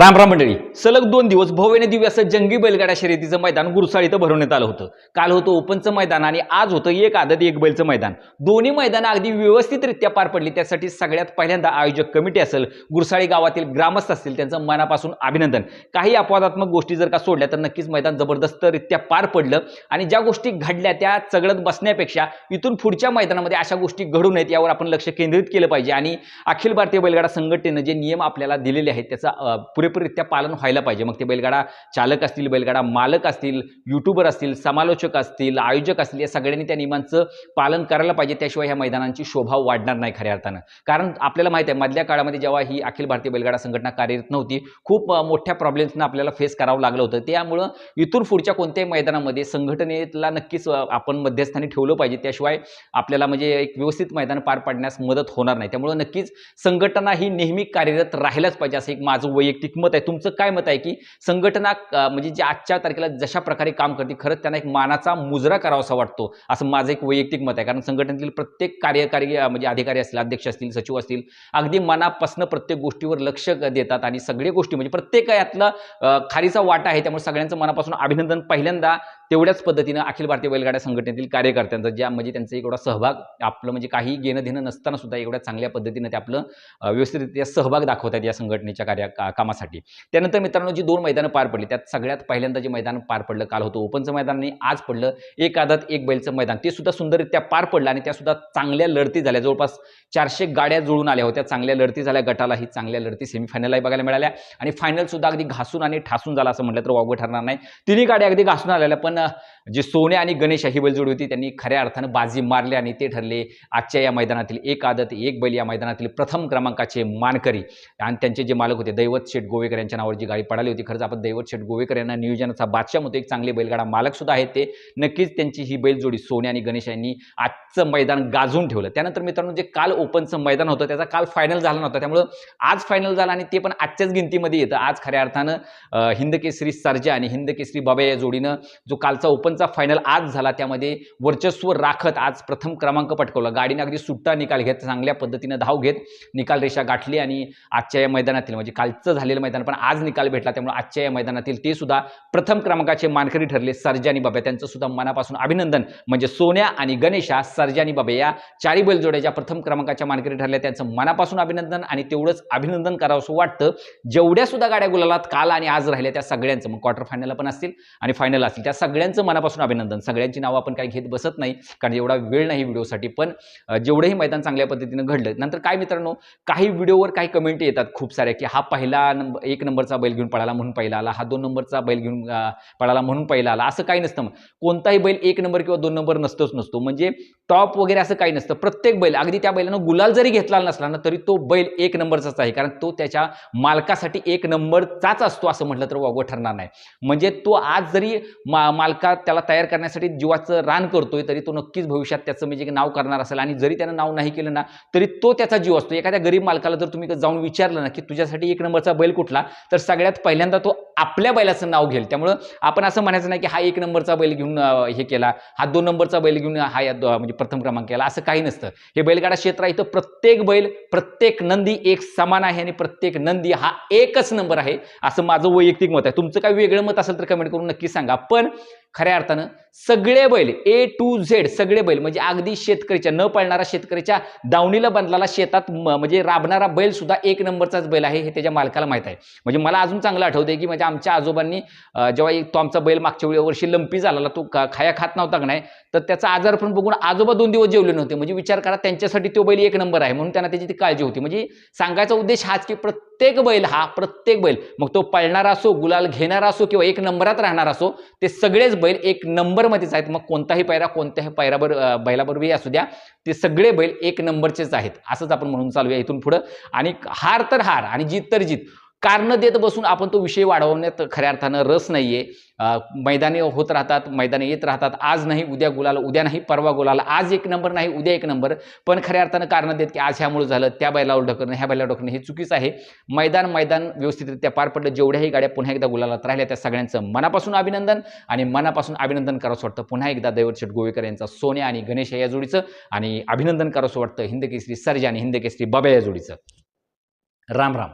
राम राम मंडळी. सलग दोन दिवस भव्यने दिव्य असं जंगी बैलगाडा शर्यतीचं मैदान गुरसाळ इथं भरवण्यात आलं होतं. काल होतं ओपनचं मैदान आणि आज होतं एक आदत एक बैलचं मैदान. दोन्ही मैदानं अगदी व्यवस्थितरित्या पार पडली. त्यासाठी सगळ्यात पहिल्यांदा आयोजक कमिटी असेल गुरसाळी गावातील ग्रामस्थ असतील त्यांचं मनापासून अभिनंदन. काही अपवादात्मक गोष्टी जर का सोडल्या तर नक्कीच मैदान जबरदस्तरित्या पार पडलं. आणि ज्या गोष्टी घडल्या त्या चगळत बसण्यापेक्षा इथून पुढच्या मैदानामध्ये अशा गोष्टी घडू नयेत यावर आपण लक्ष केंद्रित केलं पाहिजे. आणि अखिल भारतीय बैलगाडा संघटनेनं जे नियम आपल्याला दिलेले आहेत त्याचा पुरे पुरेपूररित्या पालन व्हायला पाहिजे. मग ते बैलगाडा चालक असतील बैलगाडा मालक असतील युट्यूबर असतील समालोचक असतील आयोजक असतील या सगळ्यांनी त्या नियमांचं पालन करायला पाहिजे. त्याशिवाय ह्या मैदानांची शोभा वाढणार नाही खऱ्या अर्थानं. कारण आपल्याला माहिती आहे मधल्या काळामध्ये जेव्हा ही अखिल भारतीय बैलगाडा संघटना कार्यरत नव्हती खूप मोठ्या प्रॉब्लेम्सना आपल्याला फेस करावं लागलं होतं. त्यामुळं इथून पुढच्या कोणत्याही मैदानामध्ये संघटनेला नक्कीच आपण मध्यस्थानी ठेवलं पाहिजे. त्याशिवाय आपल्याला म्हणजे एक व्यवस्थित मैदान पार पाडण्यास मदत होणार नाही. त्यामुळं नक्कीच संघटना ही नेहमी कार्यरत राहिलाच पाहिजे असं एक माझं वैयक्तिक एक मत आहे. तुमचं काय मत आहे की संघटना म्हणजे जी आजच्या तारखेला जशा प्रकारे काम करते खरंच त्यांना एक मानाचा मुजरा करावासा वाटतो. असं माझं एक वैयक्तिक मत आहे. कारण संघटनेतील प्रत्येक कार्यकारी म्हणजे अधिकारी असतील अध्यक्ष असतील सचिव असतील अगदी मनापासून प्रत्येक गोष्टीवर लक्ष देतात आणि सगळ्या गोष्टी म्हणजे प्रत्येक यातला खारीचा वाटा आहे. त्यामुळे सगळ्यांचं मनापासून अभिनंदन पहिल्यांदा तेवढ्याच पद्धतीनं अखिल भारतीय बैलगाड्या संघटनेतील कार्यकर्त्यांचा ज्या म्हणजे त्यांचा एवढा सहभाग आपलं म्हणजे काही घेणं देणं नसताना सुद्धा एवढ्या चांगल्या पद्धतीनं ते आपलं व्यवस्थितरित्या सहभाग दाखवतात या संघटनेच्या कार्या कामासाठी. त्यानंतर मित्रांनो जी दोन मैदानं पार पडली त्यात सगळ्यात पहिल्यांदा जे मैदान पार पडलं काल होतं ओपनचं मैदान आणि आज पडलं एक आदत एक बैलचं मैदान. ते सुद्धा सुंदररित्या पार पडलं आणि त्या सुद्धा चांगल्या लढती झाल्या. जवळपास चारशे गाड्या जुळून आल्या होत्या. चांगल्या लढती झाल्या. गटालाही चांगल्या लढती सेमीफायनललाही बघायला मिळाल्या. आणि फायनल सुद्धा अगदी घासून आणि ठासून झाला असं म्हटलं तर वावगं ठरणार नाही. तिन्ही गाड्या अगदी घासून आलेल्या पण जे सोने आणि गणेश ही बैलजोडी होती त्यांनी खऱ्या अर्थानं बाजी मारली आणि ते ठरले आजच्या या मैदानातील एक आदत एक बैल या मैदानातील प्रथम क्रमांकाचे मानकरी. आणि त्यांचे जे मालक होते दैवत शेठ गोवेकर यांच्या नावावर जी गाडी पडाली होती खरंच आपण दैवत शेठ गोवेकर यांना नियोजनाचा बादशाह होतो एक चांगले बैलगाडा मालक सुद्धा आहेत ते. नक्कीच त्यांची ही बैलजोडी सोने आणि गणेश यांनी आजचं मैदान गाजून ठेवलं. त्यानंतर मित्रांनो जे काल ओपनचं मैदान होतं त्याचा काल फायनल झाला नव्हता. त्यामुळं आज फायनल झाला आणि ते पण आजच्याच गिनतीमध्ये येतं. आज खऱ्या अर्थानं अं, हिंद केसरी आणि हिंद केसरी बाबा या जोडीनं जो काल कालचा ओपनचा फायनल आज झाला. त्यामध्ये वर्चस्व राखत आज प्रथम क्रमांक पटकवला. गाडीने अगदी सुट्टा निकाल घेत चांगल्या पद्धतीनं धाव घेत निकाल रेषा गाठली आणि आजच्या या मैदानातील म्हणजे कालचं झालेलं मैदान पण आज निकाल भेटला. त्यामुळे आजच्या या मैदानातील ते सुद्धा प्रथम क्रमांकाचे मानकरी ठरले सर्जानी बाबे. बाबा त्यांचं सुद्धा मनापासून अभिनंदन. म्हणजे सोन्या आणि गणेशा सर्जानी बाबे या चारी बैलजोड्याच्या प्रथम क्रमांकाच्या मानकरी ठरल्या. त्यांचं मनापासून अभिनंदन आणि तेवढंच अभिनंदन करावं असं वाटतं. जेवढ्या सुद्धा गाड्या गुलालात काल आणि आज राहिल्या त्या सगळ्यांचं. मग क्वार्टर फायनल पण असतील आणि फायनल असतील त्या सगळ्यांचं मनापासून अभिनंदन. सगळ्यांची नावं आपण काही घेत बसत नाही कारण एवढा वेळ नाही व्हिडिओसाठी. पण जेवढंही मैदान चांगल्या पद्धतीनं घडलं नंतर काय मित्रांनो काही व्हिडिओवर काही कमेंट येतात खूप साऱ्या की हा पहिला नंबर एक नंबरचा बैल घेऊन पळाला म्हणून पहिला आला हा दोन नंबरचा बैल घेऊन पळाला म्हणून पहिला आला असं काही नसतं मग. कोणताही बैल एक नंबर किंवा दोन नंबर नसतोच नसतो. म्हणजे टॉप वगैरे असं काही नसतं. प्रत्येक बैल अगदी त्या बैलानं गुलाल जरी घेतला नसला ना तरी तो बैल एक नंबरचाच आहे. कारण तो त्याच्या मालकासाठी एक नंबरचाच असतो असं म्हटलं तर वागवं ठरणार नाही. म्हणजे तो आज जरी मा मालका त्याला तयार करण्यासाठी जीवाचं रान करतोय तरी तो नक्कीच भविष्यात त्याचं म्हणजे की नाव करणार असेल. आणि जरी त्यानं नाव नाही केलं ना तरी तो त्याचा जीव असतो. एखाद्या गरीब मालकाला जर तुम्ही जाऊन विचारलं ना की तुझ्यासाठी एक नंबरचा बैल कुठला? तर सगळ्यात पहिल्यांदा तो आपल्या बैलाचं नाव घेईल. त्यामुळं आपण असं म्हणायचं नाही की हा एक नंबरचा बैल घेऊन हे केला हा दोन नंबरचा बैल घेऊन हा या म्हणजे प्रथम क्रमांक केला असं काही नसतं. हे बैलगाडा क्षेत्र आहे, इथं प्रत्येक बैल प्रत्येक नंदी एक समान आहे आणि प्रत्येक नंदी हा एकच नंबर आहे असं माझं वैयक्तिक मत आहे. तुमचं काही वेगळं मत असेल तर कमेंट करून नक्की सांगा. पण खऱ्या अर्थानं सगळे बैल ए टू झेड सगळे बैल म्हणजे अगदी शेतकरीच्या न पळणारा शेतकऱ्याच्या दावणीला बांधलेला शेतात म- म्हणजे राबणारा बैल सुद्धा एक नंबरचाच बैल आहे हे त्याच्या मालकाला माहीत आहे. म्हणजे मला अजून चांगलं आठवतंय की म्हणजे आमच्या आजोबांनी जेव्हा एक तो आमचा बैल मागच्या वेळी वर्षी लंपी झाला तो खाया खात नव्हता का नाही तर त्याचा आजार पण बघून आजोबा दोन दिवस जेवले नव्हते. म्हणजे विचार करा त्यांच्यासाठी तो बैल एक नंबर आहे म्हणून त्यांना त्याची ती काळजी होती. म्हणजे सांगायचा उद्देश हाच की प्रत्येक प्रत्येक बैल हा प्रत्येक बैल मग तो पळणारा असो गुलाल घेणारा असो किंवा एक नंबरात राहणार असो ते सगळेच बैल एक नंबरमध्येच आहेत. मग कोणताही पायरा कोणत्याही पायराबर बैलाबरोबरही असू द्या ते सगळे बैल एक नंबरचेच आहेत. असंच आपण म्हणून चालूया इथून पुढं. आणि हार तर हार आणि जीत तर जीत. कारणं देत बसून आपण तो विषय वाढवण्यात खऱ्या अर्थानं रस नाहीये. आहे मैदाने होत राहतात मैदाने येत राहतात. आज नाही उद्या गुलाल उद्या नाही परवा गुलाल. आज एक नंबर नाही उद्या एक नंबर. पण खऱ्या अर्थानं कारणं देत की आज ह्यामुळे झालं त्या बैलावर ढकलणं ह्या बैलावर ढकलणं हे चुकीचं आहे. मैदान मैदान व्यवस्थितरित्या पार पडलं. जेवढ्याही गाड्या पुन्हा एकदा गुलालात राहिल्या त्या सगळ्यांचं मनापासून अभिनंदन आणि मनापासून अभिनंदन करावंसं वाटतं. पुन्हा एकदा दैवशेठ गोवेकर यांचा सोन्या आणि गणेश या जोडीचं आणि अभिनंदन करावंसं वाटतं. हिंद केसरी सर्जा आणि हिंद केसरी बाबा या जोडीचं. राम राम.